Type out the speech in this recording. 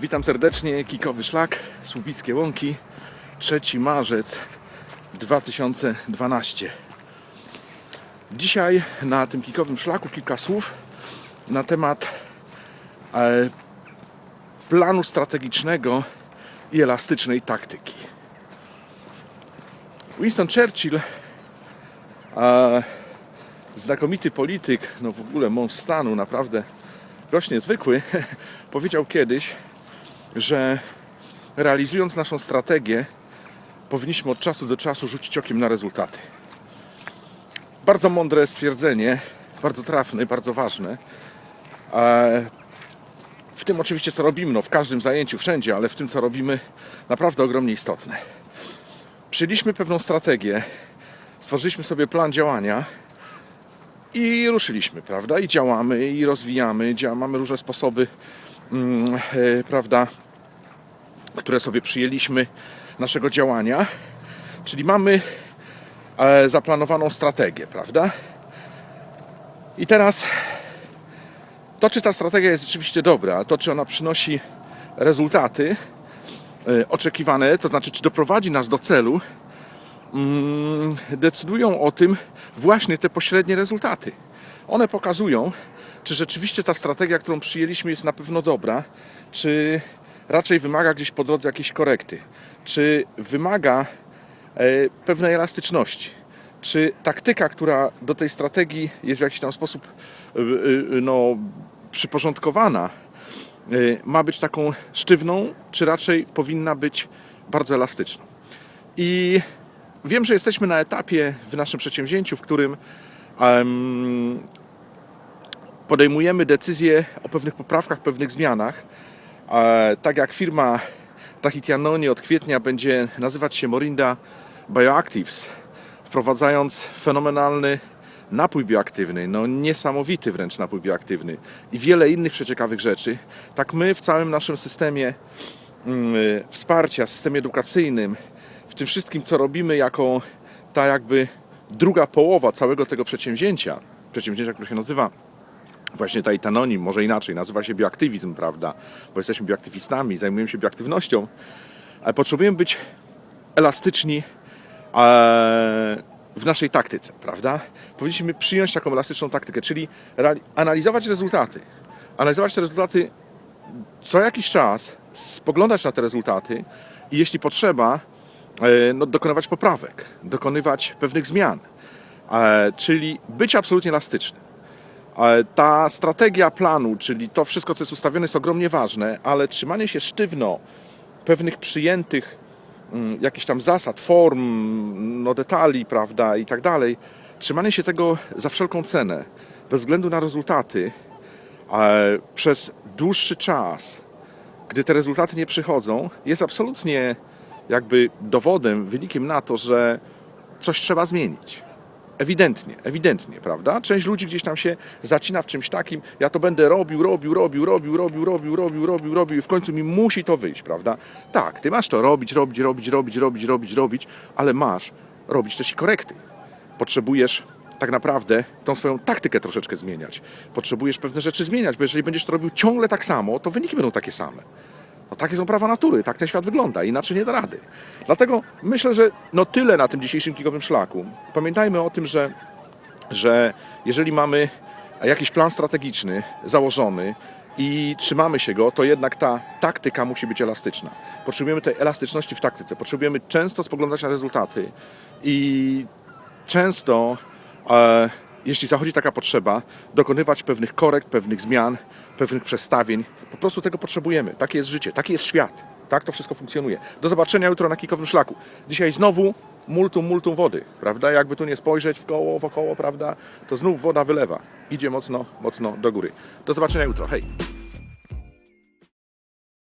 Witam serdecznie, Kikowy Szlak, Słupickie Łąki, 3 marzec 2012. Dzisiaj na tym Kikowym Szlaku kilka słów na temat e, planu strategicznego i elastycznej taktyki. Winston Churchill, e, znakomity polityk, no w ogóle mąż stanu, naprawdę gość niezwykły, powiedział kiedyś, że realizując naszą strategię, powinniśmy od czasu do czasu rzucić okiem na rezultaty. Bardzo mądre stwierdzenie, bardzo trafne, bardzo ważne. E, W tym oczywiście, co robimy, no w każdym zajęciu, wszędzie, ale w tym, co robimy, naprawdę ogromnie istotne. Przyjęliśmy pewną strategię, stworzyliśmy sobie plan działania i ruszyliśmy, prawda? I działamy, i rozwijamy, mamy różne sposoby, prawda, które sobie przyjęliśmy naszego działania. Czyli mamy e, zaplanowaną strategię, prawda? I teraz to, czy ta strategia jest rzeczywiście dobra, to, czy ona przynosi rezultaty e, oczekiwane, to znaczy, czy doprowadzi nas do celu, mm, decydują o tym właśnie te pośrednie rezultaty. One pokazują, czy rzeczywiście ta strategia, którą przyjęliśmy, jest na pewno dobra, czy raczej wymaga gdzieś po drodze jakiejś korekty, czy wymaga e, pewnej elastyczności, czy taktyka, która do tej strategii jest w jakiś tam sposób e, e, no, przyporządkowana, ma być taką sztywną, czy raczej powinna być bardzo elastyczną. I wiem, że jesteśmy na etapie w naszym przedsięwzięciu, w którym podejmujemy decyzje o pewnych poprawkach, pewnych zmianach. Tak jak firma Tahitianoni od kwietnia będzie nazywać się Morinda Bioactives, wprowadzając fenomenalny napój bioaktywny, no niesamowity wręcz napój bioaktywny i wiele innych przeciekawych rzeczy, tak my w całym naszym systemie mm, wsparcia, systemie edukacyjnym, w tym wszystkim, co robimy jako ta jakby druga połowa całego tego przedsięwzięcia, przedsięwzięcia, które się nazywa właśnie Taitanonim, może inaczej, nazywa się bioaktywizm, prawda, bo jesteśmy bioaktywistami, zajmujemy się bioaktywnością, ale potrzebujemy być elastyczni e, w naszej taktyce, prawda? Powinniśmy przyjąć taką elastyczną taktykę, czyli analizować rezultaty. Analizować te rezultaty co jakiś czas, spoglądać na te rezultaty i jeśli potrzeba, e, no, dokonywać poprawek, dokonywać pewnych zmian, e, czyli być absolutnie elastycznym. E, Ta strategia planu, czyli to wszystko, co jest ustawione, jest ogromnie ważne, ale trzymanie się sztywno pewnych przyjętych mm, jakichś tam zasad, form, no detali, prawda, i tak dalej, trzymanie się tego za wszelką cenę, bez względu na rezultaty, przez dłuższy czas, gdy te rezultaty nie przychodzą, jest absolutnie jakby dowodem, wynikiem na to, że coś trzeba zmienić. Ewidentnie, ewidentnie, prawda? Część ludzi gdzieś tam się zacina w czymś takim, ja to będę robił, robił, robił, robił, robił, robił, robił, robił, robił i w końcu mi musi to wyjść, prawda? Tak, ty masz to robić, robić, robić, robić, robić, robić, robić, ale masz robić też i korekty. Potrzebujesz tak naprawdę tą swoją taktykę troszeczkę zmieniać. Potrzebujesz pewne rzeczy zmieniać, bo jeżeli będziesz to robił ciągle tak samo, to wyniki będą takie same. No takie są prawa natury, tak ten świat wygląda, inaczej nie da rady. Dlatego myślę, że no tyle na tym dzisiejszym kikowym szlaku. Pamiętajmy o tym, że, że jeżeli mamy jakiś plan strategiczny założony i trzymamy się go, to jednak ta taktyka musi być elastyczna. Potrzebujemy tej elastyczności w taktyce. Potrzebujemy często spoglądać na rezultaty i często, e, jeśli zachodzi taka potrzeba, dokonywać pewnych korekt, pewnych zmian, pewnych przestawień. Po prostu tego potrzebujemy. Takie jest życie, taki jest świat. Tak to wszystko funkcjonuje. Do zobaczenia jutro na kikowym szlaku. Dzisiaj znowu multum, multum wody, prawda? Jakby tu nie spojrzeć w koło, wokoło, prawda? To znów woda wylewa. Idzie mocno, mocno do góry. Do zobaczenia jutro. Hej!